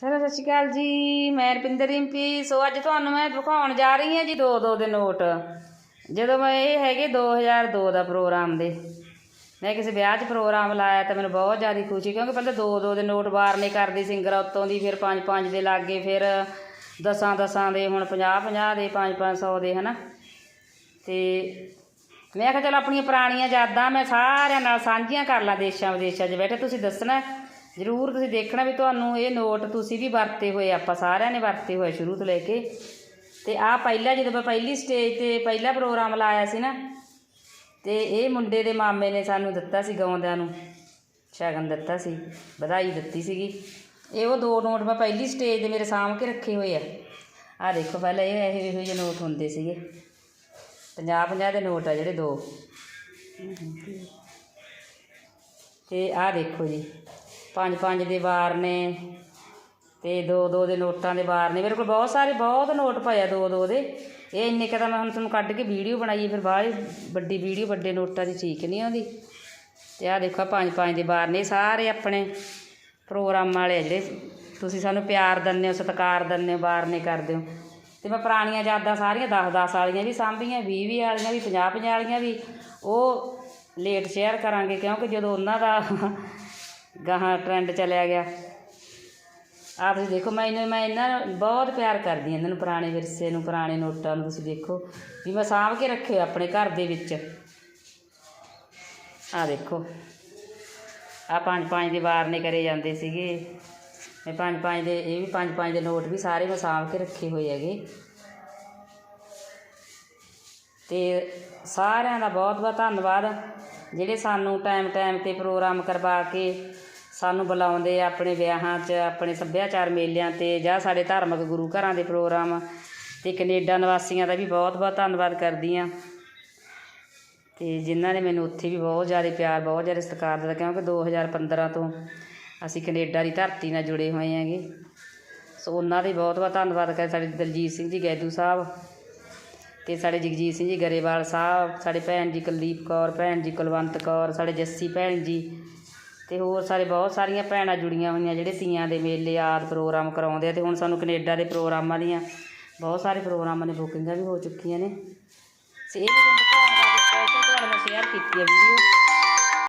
Sir, ਸਤਿ ਸ਼੍ਰੀ ਅਕਾਲ ਜੀ। ਮੈਂ ਰਪਿੰਦਰ ਰਿੰਪੀ। ਸੋ ਅੱਜ ਤੁਹਾਨੂੰ ਮੈਂ ਦਿਖਾਉਣ ਜਾ ਰਹੀ ਹਾਂ ਜੀ ਦੋ ਦੋ ਦੇ ਨੋਟ। ਜਦੋਂ ਮੈਂ ਇਹ ਹੈਗੇ 2002 ਦਾ ਪ੍ਰੋਗਰਾਮ ਦੇ। ਮੈਂ ਕਿਸੇ ਵਿਆਹ 'ਚ ਪ੍ਰੋਗਰਾਮ ਲਾਇਆ ਤਾਂ ਮੈਨੂੰ ਬਹੁਤ ਜ਼ਿਆਦਾ ਖੁਸ਼ੀ, ਕਿਉਂਕਿ ਪਹਿਲਾਂ ਦੋ ਦੋ ਦੇ ਨੋਟ ਵਾਰਨੇ ਕਰਦੀ ਸਿੰਗਰ ਉੱਤੋਂ ਦੀ, ਫਿਰ ਪੰਜ ਪੰਜ ਦੇ ਲਾਗੇ, ਫਿਰ ਦਸਾਂ ਦਸਾਂ ਦੇ, ਹੁਣ 50 50 ਦੇ 5 500 ਦੇ, ਹਨਾ? ਤੇ ਮੈਂ ਕਿਹਾ ਚਲ ਆਪਣੀਆਂ ਪੁਰਾਣੀਆਂ ਯਾਦਾਂ ਮੈਂ ਸਾਰਿਆਂ ਨਾਲ ਸਾਂਝੀਆਂ ਕਰ ਲਾਂ ਦੇਸ਼ਾਂ ਵਿਦੇਸ਼ਾਂ 'ਚ। ਬੈਠੇ, ਤੁਸੀਂ ਦੱਸਣਾ ਜ਼ਰੂਰ ਤੁਸੀਂ ਦੇਖਣਾ ਵੀ ਤੁਹਾਨੂੰ ਇਹ ਨੋਟ ਤੁਸੀਂ ਵੀ ਵਰਤੇ ਹੋਏ, ਆਪਾਂ ਸਾਰਿਆਂ ਨੇ ਵਰਤੇ ਹੋਏ ਸ਼ੁਰੂ ਤੋਂ ਲੈ ਕੇ। ਤੇ ਆਹ ਪਹਿਲਾ, ਜਦੋਂ ਮੈਂ ਪਹਿਲੀ ਸਟੇਜ ਤੇ ਪਹਿਲਾ ਪ੍ਰੋਗਰਾਮ ਲਾਇਆ ਸੀ ਨਾ, ਤੇ ਇਹ ਮੁੰਡੇ ਦੇ ਮਾਮੇ ਨੇ ਸਾਨੂੰ ਦਿੱਤਾ ਸੀ ਗਾਉਂਦਿਆਂ ਨੂੰ, ਸ਼ਗਨ ਦਿੱਤਾ ਸੀ, ਵਧਾਈ ਦਿੱਤੀ ਸੀਗੀ। ਇਹ ਉਹ ਦੋ ਨੋਟ ਮੈਂ ਪਹਿਲੀ ਸਟੇਜ ਦੇ ਮੇਰੇ ਸਾਹਮਣੇ ਕੇ ਰੱਖੇ ਹੋਏ ਆ। ਆਹ ਦੇਖੋ ਪਹਿਲਾਂ ਇਹ ਇਹੋ ਇਹੋ ਜਿਹੇ ਨੋਟ ਹੁੰਦੇ ਸੀਗੇ। 50 50 ਦੇ ਨੋਟ ਆ ਜਿਹੜੇ ਦੋ। ਤੇ ਆਹ ਦੇਖੋ ਜੀ। ਪੰਜ ਪੰਜ ਦੇ ਵਾਰ ਨੇ ਤੇ ਦੋ ਦੋ ਦੇ ਨੋਟਾਂ ਦੇ ਵਾਰ ਨੇ। ਮੇਰੇ ਕੋਲ ਬਹੁਤ ਸਾਰੇ, ਬਹੁਤ ਨੋਟ ਪਏ ਆ ਦੋ ਦੋ ਦੇ। ਇਹ ਇੰਨੇ ਕੁ ਤਾਂ ਮੈਂ ਹੁਣ ਤੁਹਾਨੂੰ ਕੱਢ ਕੇ ਵੀਡੀਓ ਬਣਾਈ ਫਿਰ ਬਾਅਦ ਵੱਡੀ ਵੀਡੀਓ, ਵੱਡੇ ਨੋਟਾਂ ਦੀ ਠੀਕ ਨਹੀਂ ਆਉਂਦੀ। ਤੇ ਆਹ ਦੇਖੋ ਪੰਜ ਪੰਜ ਦੇ ਵਾਰ ਨੇ ਸਾਰੇ ਆਪਣੇ ਪ੍ਰੋਗਰਾਮ ਵਾਲੇ ਆ ਜਿਹੜੇ। ਤੁਸੀਂ ਸਾਨੂੰ ਪਿਆਰ ਦਿੰਦੇ ਹੋ, ਸਤਿਕਾਰ ਦਿੰਦੇ ਹੋ ਵਾਰ ਵਾਰਨੇ ਕਰਦੇ ਹੋ। ਤੇ ਮੈਂ ਪੁਰਾਣੀਆਂ ਯਾਦਾਂ ਸਾਰੀਆਂ 10 10 ਵਾਲੀਆਂ ਵੀ ਸਾਂਭੀਆਂ 20 20 ਵਾਲੀਆਂ ਵੀ 50 50 ਵਾਲੀਆਂ ਵੀ। ਉਹ ਲੇਟ ਸ਼ੇਅਰ ਕਰਾਂਗੇ, ਕਿਉਂਕਿ ਜਦੋਂ ਉਹਨਾਂ ਦਾ ਗਾਹਾਂ ਟ੍ਰੈਂਡ ਚਲਿਆ ਗਿਆ। ਆਹ ਤੁਸੀਂ ਦੇਖੋ, ਮੈਂ ਇਹਨਾਂ ਮੈਂ ਇਹਨਾਂ ਨੂੰ ਬਹੁਤ ਪਿਆਰ ਕਰਦੀ ਹਾਂ ਇਹਨਾਂ ਨੂੰ, ਪੁਰਾਣੇ ਵਿਰਸੇ ਨੂੰ, ਪੁਰਾਣੇ ਨੋਟਾਂ ਨੂੰ, ਤੁਸੀਂ ਦੇਖੋ, ਵੀ ਮੈਂ ਸਾਂਭ ਕੇ ਰੱਖੇ ਆਪਣੇ ਘਰ ਦੇ ਵਿੱਚ। ਆਹ ਦੇਖੋ ਆ ਪੰਜ ਪੰਜ ਦੇ ਵਾਰ ਨੇ ਕਰੇ ਜਾਂਦੇ ਸੀਗੇ। ਮੈਂ ਪੰਜ ਪੰਜ ਦੇ, ਇਹ ਵੀ ਪੰਜ ਪੰਜ ਦੇ ਨੋਟ ਵੀ ਸਾਰੇ ਮੈਂ ਸਾਂਭ ਕੇ ਰੱਖੇ ਹੋਏ ਹੈਗੇ। ਤੇ ਸਾਰਿਆਂ ਦਾ ਬਹੁਤ ਬਹੁਤ ਧੰਨਵਾਦ। ਜਿਹੜੇ ਸਾਨੂੰ ਟਾਈਮ ਟਾਈਮ ਤੇ ਪ੍ਰੋਗਰਾਮ ਕਰਵਾ ਕੇ ਸਾਨੂੰ ਬੁਲਾਉਂਦੇ ਆ ਆਪਣੇ ਵਿਆਹਾਂ 'ਚ, ਆਪਣੇ ਸੱਭਿਆਚਾਰ ਮੇਲਿਆਂ ਤੇ ਜਾਂ ਸਾਡੇ ਧਾਰਮਿਕ ਗੁਰੂ ਘਰਾਂ ਦੇ ਪ੍ਰੋਗਰਾਮ ਤੇ ਕੈਨੇਡਾ ਨਿਵਾਸੀਆਂ ਦਾ ਵੀ ਬਹੁਤ ਬਹੁਤ ਧੰਨਵਾਦ ਕਰਦੀ ਹਾਂ। ਤੇ ਜਿਨ੍ਹਾਂ ਨੇ ਮੈਨੂੰ ਉੱਥੇ ਵੀ ਬਹੁਤ ਜ਼ਿਆਦਾ ਪਿਆਰ, ਬਹੁਤ ਜ਼ਿਆਦਾ ਸਤਿਕਾਰ ਦਿੱਤਾ, ਕਿਉਂਕਿ 2015 ਤੋਂ ਅਸੀਂ ਕੈਨੇਡਾ ਦੀ ਧਰਤੀ ਨਾਲ ਜੁੜੇ ਹੋਏ ਹੈਗੇ। ਸੋ ਉਹਨਾਂ ਦੇ ਬਹੁਤ ਬਹੁਤ ਧੰਨਵਾਦ ਕਰ, ਸਾਡੇ ਦਲਜੀਤ ਸਿੰਘ ਜੀ, ਗੈਦੂ ਸਾਹਿਬ। ਤੇ ਸਾਡੇ ਜਗਜੀਤ ਸਿੰਘ ਜੀ ਗਰੇਵਾਲ ਸਾਹਿਬ, ਸਾਡੇ ਭੈਣ ਜੀ ਕੁਲਦੀਪ ਕੌਰ, ਭੈਣ ਜੀ ਕੁਲਵੰਤ ਕੌਰ, ਸਾਡੇ ਜੱਸੀ ਭੈਣ ਜੀ ਤੇ ਹੋਰ ਸਾਰੇ ਬਹੁਤ ਸਾਰੀਆਂ ਭੈਣਾਂ ਜੁੜੀਆਂ ਹੋਈਆਂ ਜਿਹੜੇ ਤੀਆਂ ਦੇ ਮੇਲੇ ਆਦ ਪ੍ਰੋਗਰਾਮ ਕਰਾਉਂਦੇ ਆ ਤੇ ਹੁਣ ਸਾਨੂੰ ਕੈਨੇਡਾ ਦੇ ਪ੍ਰੋਗਰਾਮਾਂ ਦੀਆਂ ਬਹੁਤ ਸਾਰੇ ਪ੍ਰੋਗਰਾਮਾਂ ਨੇ ਬੁਕਿੰਗਾਂ ਵੀ ਹੋ ਚੁੱਕੀਆਂ ਨੇ। ਤੇ ਇਹ ਮੈਂ ਤੁਹਾਨੂੰ ਦਿਖਾਉਣ ਦਾ ਸਪੈਸ਼ਲ ਤੁਹਾਡੇ ਸ਼ੇਅਰ ਕੀਤੀ ਹੈ ਵੀਡੀਓ